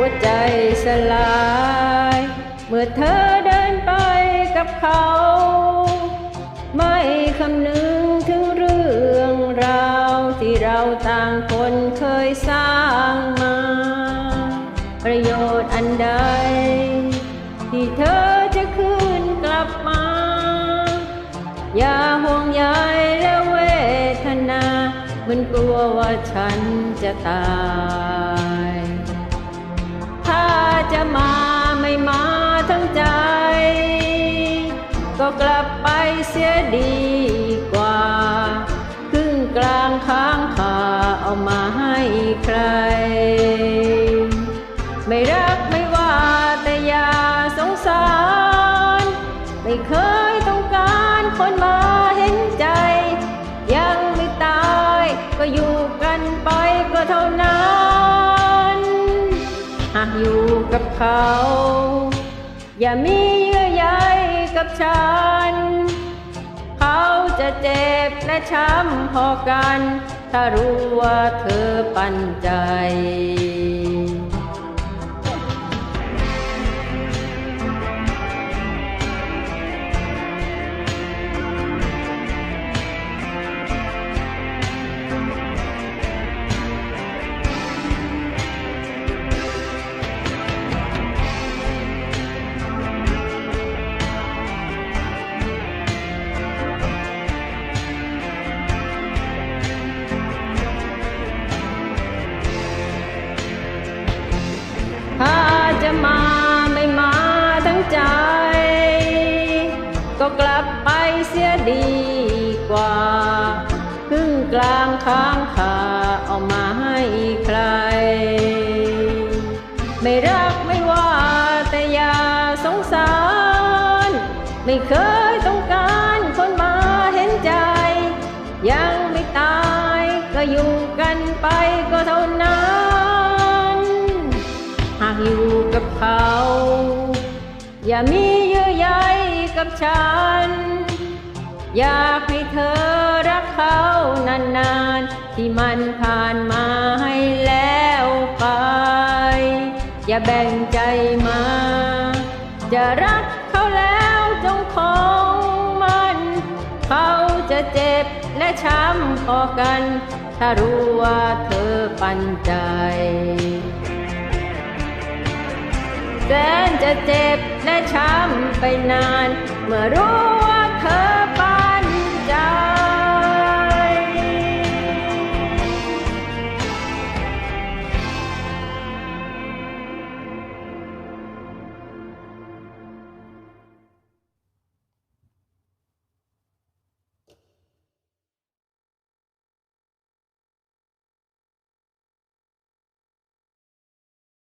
หัวใจสลาย เมื่อเธอเดินไปกับเขา ไม่คำนึงถึงเรื่องราวที่เราต่างคนเคยสร้างมา ประโยชน์อันใด ที่เธอจะคืนกลับมา อย่าห่วงใยและเวทนาเหมันกลัวว่าฉันจะตาย จะมาไม่มาทั้งใจ ก็กลับไปเสียดีกว่าครึ่งกลางค้างคาเอามาให้ใคร ไม่รักไม่ว่าแต่อย่าสงสาร ไม่เคยต้องการคนมาเห็นใจ ยังไม่ตายก็อยู่กันไปก็เท่านั้น กับเขา อย่ามีเยื่อใยกับฉัน เขาจะเจ็บและช้ำพอกัน ถ้ารู้ว่าเธอปันใจ ใจ ก็กลับไปเสียดีกว่าครึ่งกลางค้างคาเอามาให้ใคร ไม่รักไม่ว่าแต่อย่าสงสาร ไม่เคยต้องการคนมาเห็นใจ ยังไม่ตายก็อยู่กันไปก็เท่านั้น หากอยู่กับเขา อย่ามีเยื่อใยกับฉัน อยากให้เธอรักเขานานๆ ที่มันผ่านมาให้แล้วไป อย่าแบ่งใจมา จะรักเขาแล้วจงคงมัน เขาจะเจ็บและช้ำพอกัน ถ้ารู้ว่าเธอปันใจ แสนจะเจ็บและช้ำไปนาน เมื่อรู้